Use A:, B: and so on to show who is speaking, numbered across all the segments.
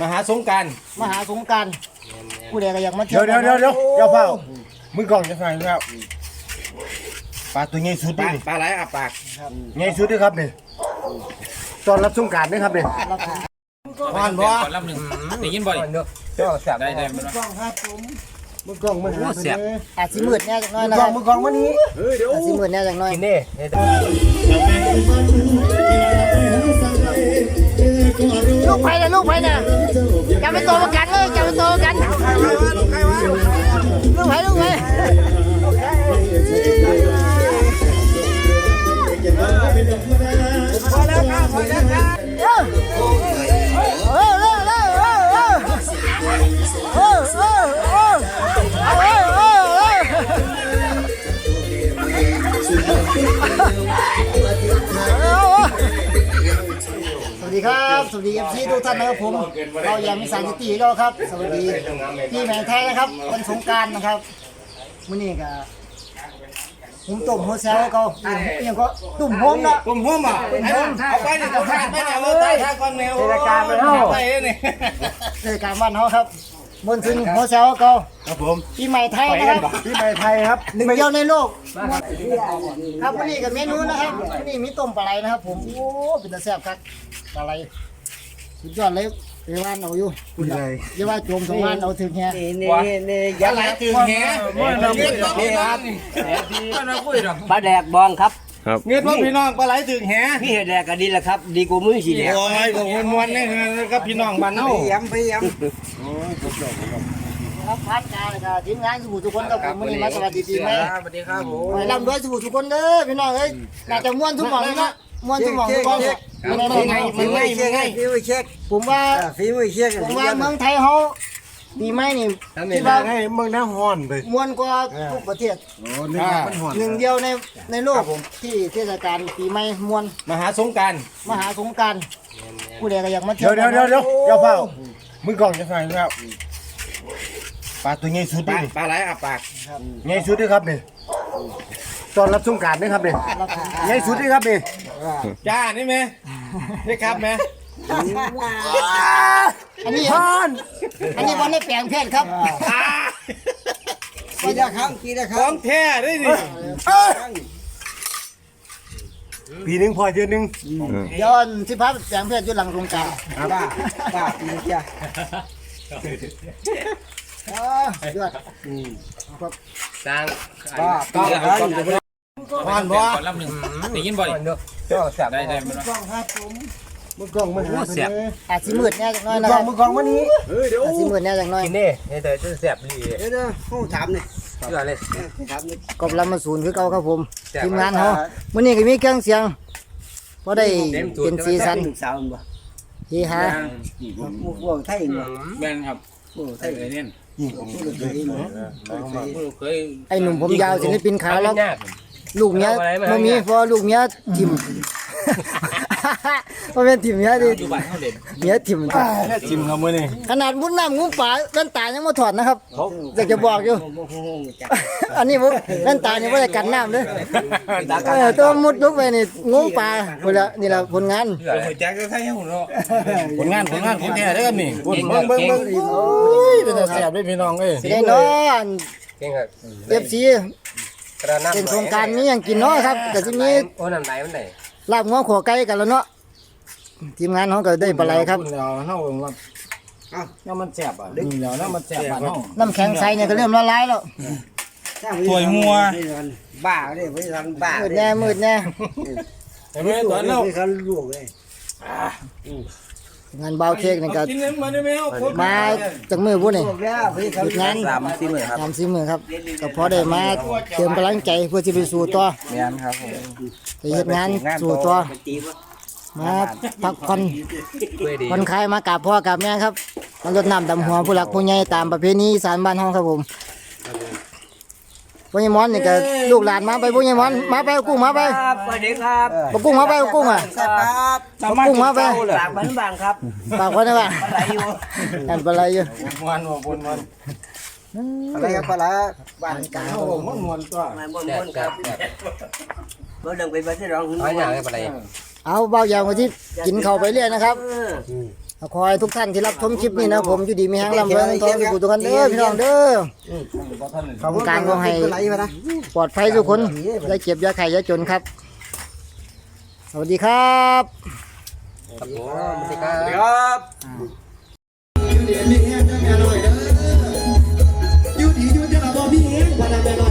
A: มหาสงกราร
B: มหาสงกรารผู้ใดก็อยากมาเที่
C: เดี๋ยวเดี๋ยวเดี๋ยวเดี๋ยวเดี๋ยวเฝ้ามือกล่องจะฟังครับปลาตัวใหญ่สุด
A: ปลา
C: นี่
A: ปลาไหลอาปาก
C: ใหญ่สุดด้วยครับนี่ตอนรับสงกรารนี่ครับนี่
A: ผ่านบ่
D: ลำหนึ่งได้ยินบ่อย
C: เจ้าแสบ
D: ได้ได้มัน
B: กล้องครับผม
C: มือกล่องมือหา
D: เสียบ
B: อาจสิมืดแน่จักหน้อย
C: มือ
B: นะ
C: ก
B: ค
C: ล่อ
B: รั
C: ง
B: บ
C: มือกล่องวันนี้
B: อาจสิมืดแน่จักหน้อย
C: กินนี่
B: ลูกไปนะลูกไปนะจะเป็นตัวประกันเลยจะเป็นตัวประกันลูกไปลูกไปเดีครับ สวัสดีเอฟซีทุกท่านนะครับผม เรายังมีสารสติแล้วครับ สวัสดีพี่แมงไทยนะครับวันสงกรารนะครับมื้อนี้ก็ผมต้มหัวแซวเขาเอียงก็ตุ่มโฮมเนาะ
A: ผมหัวหมาเอาไปนี่เอาไปไปเนี่ยเอาใต้ท่าก่อนแนวไปนี่
B: เทศกาลบ้านเขาครับ มนต์ถึงหัวแซวเขา
C: ครับผม
B: พี่ใหม่ไทยนะครับ
C: พี่ใบไทยครับ
B: หนึ่งเดียวในโลก ครับวันนี้กับเมนูนะครับวันนี้มีต้มปลาไหลนะครับ ผมโอ้เป็นตาแซ่บครับปลาไหลสุดยอดเลยเดี๋ยวว่านเอาอยู่
C: พี่ใบ
B: อย่าว่าโจมสองวันเอาถึงแฮะ
A: ปลาไหลถึงแหเงี้ยพ่อพี่น้อง
E: ปลาแดกบองครับ
A: เงี้ยพ่อพี่น้องปลาไหลถึงแห
E: พี่เห็ดแดกก็ดีแหละครับ ดีกว่ามือสีแดก
A: โอ้ยก็มวนๆนี่ครับพี่น้องบ้านเฮา
E: ย้ำไปย้
B: ครับพัดกาเลยครับทีมงานสมุทรทุกคนกับผมวันนี้มาสวัสดีปีใหม่
D: สวัสดีครับผม
B: ไปร่ำรวยสมุทรทุกคนเด้อพี่น้องเอ้ยน่าจะม่วนทุกหม่องเลยนะม่วนทุกหม่องทุกหม่องมันไงมันไงมันไงมันไง
E: ฝีมือเช็ค
B: ผมว่า
E: ฝีมือเช็ค
B: ผมว่าเมืองไทยเฮา ปีใหม่นี่
C: ที่
B: ที่
C: บ้า
B: ว่า
C: ให้เมืองหน้าฮ้อนไป
B: ม่วนกว่าทุกประเทศ
C: โอ้นึกว่ามันฮ้อน
B: หนึ่งเดียวในในโลกที่เทศกาลปีใหม่ม่วน
A: มหาสงกราร
B: มหาสงกรารผู้ใดก็อยากมาเที่
C: เดี๋
B: ย
C: ยววเดี๋ยวเดี๋ยวเดี๋ยวเดี๋ยวเฝ้ามือกล่องจะฟังครับปลาตัวใหญ่สุด
A: ปลา
C: นี่
A: ปลาไหลอาปาก
C: ใหญ่สุดด้วยครับนี่ตอนรับสงกรารนี่ครับนี่ใหญ่สุดด้วยครับนี่
A: จ้านี่ไหมนี่ครับไหม
B: อันนี้อันนี้วันได้แปลงเพศครับ
E: กีละครั้งกีละค
A: ขอ
E: รั้ง
A: งแท้ได้ดิ
C: ปีหนึงพอเดือนหนึง
B: ย้อนสิพับแปลงเพศอยู่หลังสงกราร
E: บ้าบ้าปีละจ้ะ
B: ยอด
D: สร้าง
E: บ้าปีละครั้ง
D: ผ่านบ่ลำหนึ่งได้ยินบ่อย
C: เจ้าแสบ
D: ได้ได้มัน
B: กล้องครับผ ม
C: มือกล่องมือหา
D: เสียบ
B: อาจสิมืดแน่จักหน้อย
C: มือ
B: นะ
C: ก
B: ค
C: ล่อ
B: รั
C: ง
B: บ
C: มือกล่องวันนี้
B: อาจสิมืดแน่จักหน้อย
C: กินนี่ให้แต่จะแสบดี
E: เดี๋ยวเดี๋ยวห้องถามเลย
D: เชื่อเลย
E: ถามเลย
B: กบลำมาศูนย์คือเก่าครับผมทีมงานเฮามื้อนี้ก็มีเครื่องเสียงพอได้เป็นสีสัน
E: ลูกสาวมันบ่
B: เฮฮา
E: หมู่พวกไทยบ่
D: แม่นครับ
E: พวกไท
D: ใช่
E: ย
D: เลยเนี่ย
E: พวกเคยบ่
D: เคย
B: ไอ้หนุ่มผมยาวศิลปินขาวแล้ว ลูกเมียบ่มีเพราะลูกเมียทิ่ม บ่แม่นทิ่มเมียดิ
D: อยู่บ้านเฮาเด่น
B: เมียทิ่มจ้ะ
C: จิ้มครับมือนี่
B: ขนาดมุดน้ำงูป่าแว่นตายังบ่ถอดนะครับอยากจะบอกอยู่
E: โอ้โหจับ
B: อันนี้ผมแว่นตานี่บ่ได้กันน้ำเด้อเออตัวมุดลุกไปนี่งูป่าพุ่นละนี่ล่ะผลงาน
D: โอ้ยแจ็คก็ใช่หุ่นเนาะ
A: ผลงานผลงานของแท้ได้กันนี่เบิ่งเบิ่งเบิ่งเบิ่งโอ้ยเป็นแต่แสบด้วยพี่น้องเอ้ย
B: สิได้เนาะ
D: เก่งครับ
B: เอฟซีเป็นโครงการนี้ยังกินเนาะครับก็สิมี
D: โอ้น้ำไหลมันไหน
B: ลาบงัวขอไก่กันแล้วเนาะทีมงานเขาก็ได้ปลาไหลครับ
A: เดี๋ยวเฮาเบิ่งว่าน้ำมันแสบอะนี่เดี๋ยวน้ำมันแสบบ้านเฮา
B: น้ำแข็งใสเนี่ยก็เริ่มละลายแล้ว
E: ถวยมัวบ้าเลยไม่ทันบ้า
B: มืดแน่มืดแน่
A: เห็นไหมตอนเฮา
E: ไม่ทันลวกเลย
B: งานเบาเค้กนี่ก็
A: กินน้ำมันได้ไหมเฮาคน
B: มาจากมือพุ่นนี่
E: ลวกแล้วไม่ทัน
B: งาน
D: สามสี่หมื่นครับ
B: ทำซีมือครับก็พอได้มาเติมกำลังใจเพื่อที่ไปสู่ต่อ
D: แม่นครับผม
B: ไปเฮ็ดงานสู่ต่อ
E: ตีบ่
B: มาพักผ่อน
D: ช่วยดี
B: ผ่อนคลายมากราบพ่อกราบแม่ครับมารดน้ำดำหัวผู้หลักผู้ใหญ่ตามประเพณีอีสานบ้านเฮาครับผม ผู้ใหญ่มอนนี่ก็ลูกหลานมาไปผู้ใหญ่มอนมาไปเอากุ้งมาไป
E: ครับสวัสดีครับ
B: เอากุ้งมาไปเอากุ้งอะ
E: ครับ
B: เอากุ้งมาไป
E: ฝากบ้านบางครับ
B: ฝากไว้นะว่า
E: อะไรอยู่
B: อันปลาไหลอยู่
A: มวนบ่บนมัน
E: อะไรครับปลาบ้านกลาง
A: เฮามันมวนตัว
E: มาบนบนครับบ่ดังไปบ้านที่ร้องหึ่ง
D: เอาอย่างไรไป
B: เอาเบาอย่างว่าที่กินเข้าไปเรื่อยนะครับ
E: เออ
B: ขอให้ทุกท่านที่รับชมคลิปนี้นะผมอยู่ดีมีแห้งลำเบิ้งทองสุขุทุกันเด้อพี่น้องเด้อการก็ให้ปลอดภัยทุกคนอย่าเจ็บอย่าไข้อย่าจนครับ สวัสดีครับ
D: สวัสดีครับ
C: อยู่ดีมีแห้งจะแม่หอยเด้
F: ออยู่ดียูจะมาบอกมีแห้งวันละแม่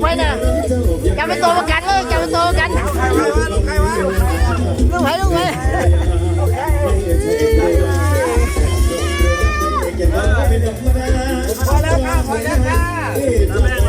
F: ไว้นะจะเป็นตัวประกันเลยจะเป็นตัวประกันลูกไหนลูกไหนไปแล้วค่ะพอแล้
B: วค่ะ